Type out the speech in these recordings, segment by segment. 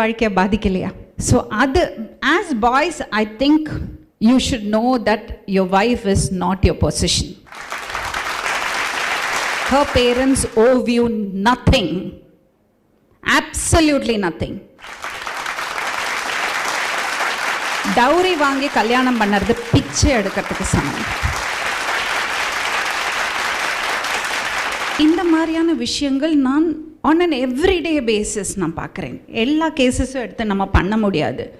வாழ்க்கையை பாதிக்கலையா? ஸோ அது as boys I think you should know that your wife is not your possession her parents owe you nothing absolutely nothing dowry வாங்கி கல்யாணம் பண்ணுறது பிச்சை எடுக்கிறதுக்கு சமம். இந்த மாதிரியான விஷயங்கள் நான் ஆன் அன் எவ்ரிடே பேசிஸ் நான் பார்க்குறேன். எல்லா கேசஸும் எடுத்து நம்ம பண்ண முடியாது.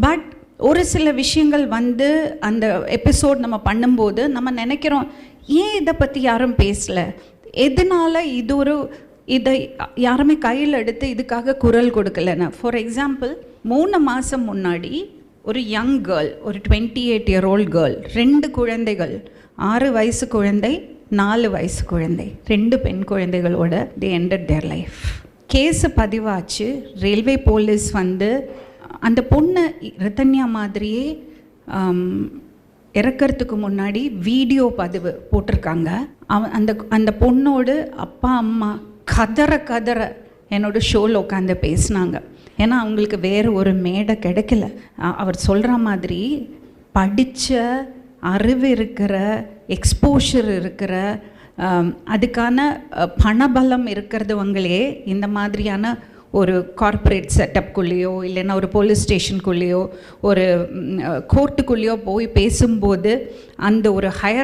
பட் ஒரு சில விஷயங்கள் வந்து அந்த எபிசோட் நம்ம பண்ணும்போது நம்ம நினைக்கிறோம் ஏன் இதை பற்றி யாரும் பேசலை? எதனால இது ஒரு இதை யாருமே கையில் எடுத்து இதுக்காக குரல் கொடுக்கலன்னு? ஃபார் எக்ஸாம்பிள் மூணு மாதம் முன்னாடி ஒரு யங் கேர்ள் ஒரு twenty eight year old girl ரெண்டு குழந்தைகள் ஆறு வயசு குழந்தை நாலு வயசு குழந்தை. ரெண்டு பெண் குழந்தைகளோட they ended their life case பதிவாச்சு. Railway police வந்து அந்த பொண்ணை ரத்தன்யா மாதிரியே இறக்கிறதுக்கு இறக்கறதுக்கு முன்னாடி வீடியோ பதிவு போட்டிருக்காங்க. அவன் அந்த அந்த பொண்ணோடு அப்பா அம்மா கதற கதற என்னோட ஷோவில் உட்காந்து பேசினாங்க. ஏன்னா அவங்களுக்கு வேறு ஒரு மேடை கிடைக்கல. அவர் சொல்கிற மாதிரி படித்த அறிவு இருக்கிற எக்ஸ்போஷர் இருக்கிற அதுக்கான பணபலம் இருக்கிறதவங்களே இந்த மாதிரியான ஒரு கார்ப்பரேட் செட்டப்குள்ளேயோ இல்லைன்னா ஒரு போலீஸ் ஸ்டேஷனுக்குள்ளேயோ ஒரு கோர்ட்டுக்குள்ளேயோ போய் பேசும்போது அந்த ஒரு ஹையர்